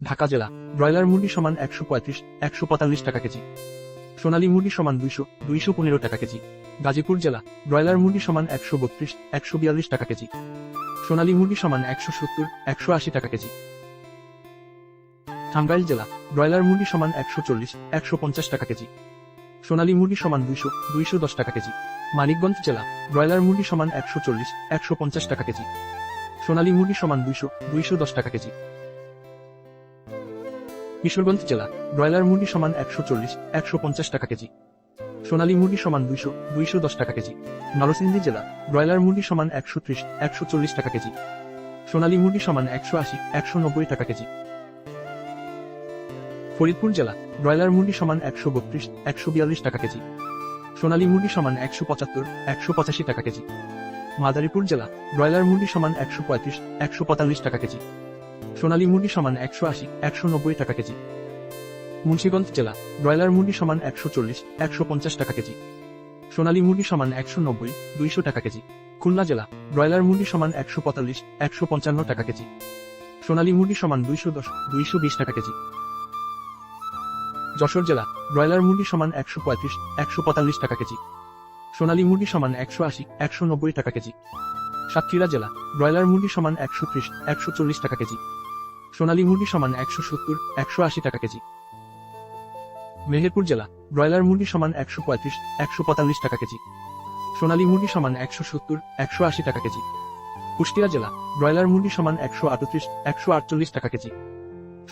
ঢাকা জেলা। ব্রয়লার মুরগি সমান একশো পঁয়ত্রিশ, একশো পঁয়তাল্লিশ টাকা কেজি। সোনালী মুরগি সমান দুইশো দুইশো পনেরো টাকা কেজি। গাজীপুর জেলা, ব্রয়লার মুরগি সমান একশো বত্রিশ, একশো বিয়াল্লিশ টাকা কেজি। সোনালী মুরগি সমান একশো সত্তর, একশো আশি টাকা কেজি। টাঙ্গাইল জেলা, ব্রয়লার মুরগি সমান একশো চল্লিশ, একশো পঞ্চাশ টাকা কেজি। সোনালী মুরগি সমান দুইশো দুইশো দশ টাকা কেজি। মানিকগঞ্জ জেলা, ব্রয়লার মুরগি সমান একশো চল্লিশ, একশো পঞ্চাশ টাকা কেজি। সোনালী মুরগি সমান দুইশো দুইশো দশ টাকা কেজি। কিশোরগঞ্জ জেলা, ব্রয়লার মুরগি সমান একশো চল্লিশ, একশো পঞ্চাশ টাকা কেজি। সোনালী মুরগি সমান দুইশো দুইশো দশ টাকা কেজি। নরসিংদী জেলা, ব্রয়লার মুরগি সমান একশো ত্রিশ, একশো চল্লিশ টাকা কেজি। সোনালী মুরগি সমান একশো আশি, একশো নব্বই টাকা কেজি। ফরিদপুর জেলা, ব্রয়লার মুরগি সমান একশো বত্রিশ, একশো বিয়াল্লিশ টাকা কেজি। সোনালী মুরগি সমান একশো পঁচাত্তর, একশো পঁচাশি টাকা কেজি। মাদারীপুর জেলা, ব্রয়লার মুরগি সমান একশো পঁয়ত্রিশ, একশো পঁয়তাল্লিশ টাকা কেজি। সোনালী মুরগি সমান একশো আশি, একশো নব্বই টাকা কেজি। মুন্সিগঞ্জ জেলা, ব্রয়লার মুরগি সমান একশো চল্লিশ, একশো পঞ্চাশ টাকা কেজি। সোনালী মুরগি সমান একশো নব্বই, দুইশো টাকা কেজি। খুলনা জেলা, ব্রয়লার মুরগি সমান একশো পঁয়তাল্লিশ, একশো পঞ্চান্ন টাকা কেজি। সোনালী মুরগি সমান দুইশো দশ, দুইশো বিশ টাকা কেজি। যশোর জেলা, ব্রয়লার মুরগি সমান একশো পঁয়ত্রিশ, একশো পঁয়তাল্লিশ টাকা কেজি। সোনালী মুরগি সমান একশো আশি, একশো নব্বই টাকা কেজি। সাতক্ষীরা জেলা, ব্রয়লার মুরগি সমান একশো ত্রিশ, একশো চল্লিশ টাকা কেজি। সোনালী মুরগি সমান একশো সত্তর, একশো আশি টাকা কেজি। মেহেরপুর জেলা, ব্রয়লার মুরগি সমান একশো পঁয়ত্রিশ, একশো পঁয়তাল্লিশ টাকা কেজি। সোনালী মুরগি সমান একশো সত্তর, একশো আশি টাকা কেজি। কুষ্টিয়া জেলা, ব্রয়লার মুরগি সমান একশো আটত্রিশ, একশো আটচল্লিশ টাকা কেজি।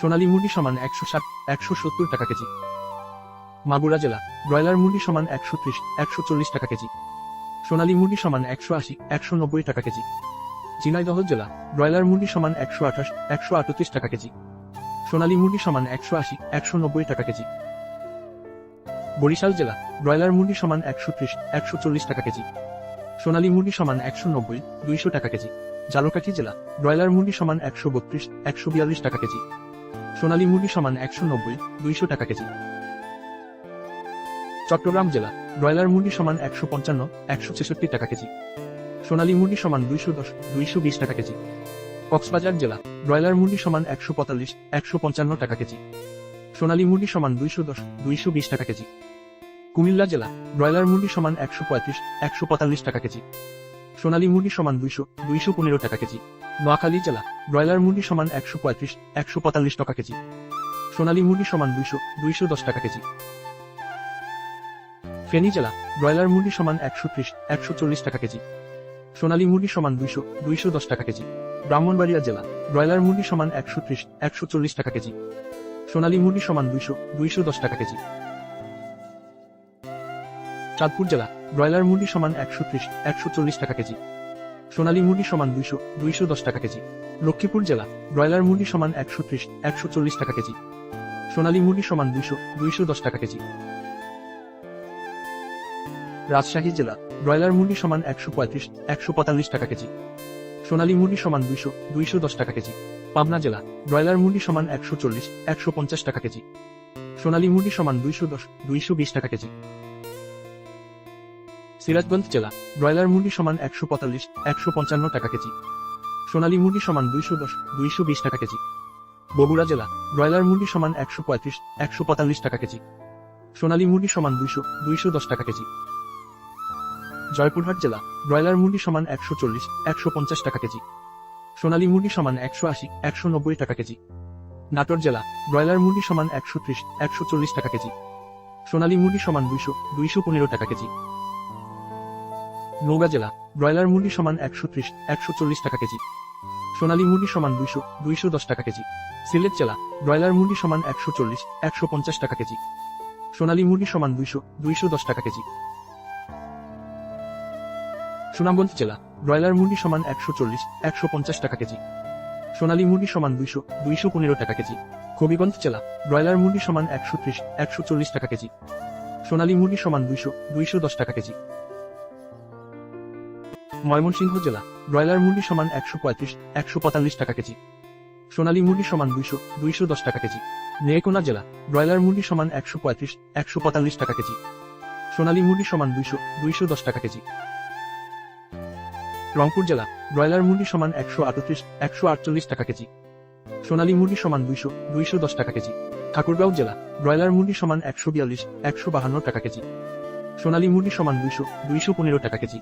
সোনালী মুরগি সমান একশো ষাট, একশো সত্তর টাকা কেজি। মাগুরা জেলা, ব্রয়লার মুরগি সমান একশো ত্রিশ, একশো চল্লিশ টাকা কেজি। সোনালী মুরগি সমান একশো আশি, একশো নব্বই টাকা কেজি। ঝিনাইদহ জেলা, ব্রয়লার মুরগি সমান একশো আঠাশ, একশো আটত্রিশ টাকা কেজি। সোনালী মুরগি সমান একশো আশি, একশো নব্বই টাকা কেজি। বরিশাল জেলা, ব্রয়লার মুরগি সমান একশো ত্রিশ, একশো চল্লিশ টাকা কেজি। সোনালী মুরগি সমান একশো নব্বই, দুইশো টাকা কেজি। জালকাঠি জেলা, ব্রয়লার মুরগি সমান একশো বত্রিশ, একশো বিয়াল্লিশ টাকা কেজি। সোনালী মুরগি সমান একশো নব্বই, দুইশো টাকা কেজি। চট্টগ্রাম জেলা, ব্রয়লার মুরগি সমান একশো পঞ্চান্ন, একশো ছেষট্টি টাকা কেজি। সোনালী মুরগি সমান দুইশো দশ, দুইশো বিশ টাকা কেজি। কক্সবাজার জেলা, ব্রয়লার মুরগি সমান একশো পঁয়তাল্লিশ, একশো পঞ্চান্ন টাকা কেজি। সোনালী মুরগি সমান দুইশো দশ, দুইশো বিশ টাকা কেজি। কুমিল্লা জেলা, ব্রয়লার মুরগি সমান একশো পঁয়ত্রিশ, একশো পঁয়তাল্লিশ টাকা কেজি। সোনালী মুরগি সমান দুইশো দুইশো পনেরো টাকা কেজি। নোয়াখালী জেলা, ব্রয়লার মুরগি সমান একশো পঁয়ত্রিশ, একশো পঁয়তাল্লিশ টাকা কেজি। সোনালী মুরগি সমান দুইশো দুইশো দশ টাকা কেজি। ফেনী জেলা, ব্রয়লার মুরগি সমান একশো ত্রিশ, একশো চল্লিশ টাকা কেজি। সোনালী মুরগি সমান দুইশো দুইশো দশ টাকা কেজি। ব্রাহ্মণবাড়িয়া জেলা, ব্রয়লার মুরগি সমান একশো ত্রিশ, একশো চল্লিশ টাকা কেজি। সোনালী মুরগি সমান দুইশো দুইশো দশ টাকা কেজি। চাঁদপুর জেলা, ব্রয়লার মুরগি সমান একশো ত্রিশ, একশো চল্লিশ টাকা কেজি। সোনালী মুরগি সমান দুইশো দুইশো দশ টাকা কেজি। লক্ষ্মীপুর জেলা, ব্রয়লার মুরগি সমান একশো ত্রিশ, একশো চল্লিশ টাকা কেজি। সোনালী মুরগি সমান দুইশো দুইশো দশ টাকা কেজি। রাজশাহী জেলা ব্রয়লার মুরগি সমান একশো পঁয়ত্রিশ, একশো পঁয়তাল্লিশ টাকা কেজি। সোনালী মুরগি সমান দুইশো দুইশো দশ টাকা কেজি। পাবনা জেলা, ব্রয়লার মুরগি সমান একশো চল্লিশ, একশো পঞ্চাশ টাকা কেজি। সোনালী মুরগি সমান দুইশো দশ, দুইশো বিশ টাকা কেজি। সিরাজগঞ্জ জেলা, ব্রয়লার মুরগি সমান একশো পঁয়তাল্লিশ, একশো পঞ্চান্ন টাকা কেজি। সোনালী মুরগি সমান দুইশো দশ, দুইশো বিশ টাকা কেজি। বগুড়া জেলা, ব্রয়লার মুরগি সমান একশো পঁয়ত্রিশ, একশো পঁয়তাল্লিশ টাকা কেজি। সোনালী মুরগি সমান দুইশো দুইশো দশ টাকা কেজি। জয়পুরহাট জেলা, ব্রয়লার মুরগি সমান একশো চল্লিশ, একশো পঞ্চাশ টাকা কেজি। সোনালী মুরগি সমান একশো আশি, একশো নব্বই টাকা কেজি। নাটোর জেলা, ব্রয়লার মুরগি সমান একশো ত্রিশ, একশো চল্লিশ টাকা কেজি। সোনালী মুরগি সমান দুইশো দুইশো পনেরো টাকা কেজি। নৌগা জেলা, ব্রয়লার মুরগি সমান একশো ত্রিশ, একশো চল্লিশ টাকা কেজি। সোনালী মুরগি সমান দুইশো দুইশো দশ টাকা কেজি। সিলেট জেলা, ব্রয়লার মুরগি সমান একশো চল্লিশ, একশো পঞ্চাশ টাকা কেজি। সোনালী মুরগি সমান দুইশো দুইশো দশ টাকা কেজি। সুনামগঞ্জ জেলা, ব্রয়লার মুরগি সমান একশো চল্লিশ, একশো পঞ্চাশ টাকা কেজি। সোনালী মুরগি সমান দুইশো দুইশো পনেরো টাকা কেজি। হবিগঞ্জ জেলা, ব্রয়লার মুরগি সমান একশো ত্রিশ, একশো চল্লিশ টাকা কেজি। সোনালী মুরগি সমান দুইশো দুইশো দশ টাকা কেজি। ময়মনসিংহ জেলা, ব্রয়লার মুরগি সমান একশো পঁয়ত্রিশ, একশো পঁয়তাল্লিশ টাকা কেজি। সোনালী মুরগি সমান দুইশো দুইশো দশ টাকা কেজি। নেকোনা জেলা, ব্রয়লার মুরগি সমান একশো পঁয়ত্রিশ, একশো পঁয়তাল্লিশ টাকা কেজি। সোনালী মুরগি সমান দুইশো দুইশো দশ টাকা কেজি। রংপুর জেলা, ব্রয়লার মুরগি সমান একশো আটত্রিশ, একশো আটচল্লিশ টাকা কেজি। সোনালী মুরগি সমান দুইশো দুইশো দশ টাকা কেজি। ঠাকুরগাঁও জেলা, ব্রয়লার মুরগি সমান একশো বিয়াল্লিশ, একশো বাহান্ন টাকা কেজি। সোনালী মুরগি সমান দুইশো দুইশো পনেরো টাকা কেজি।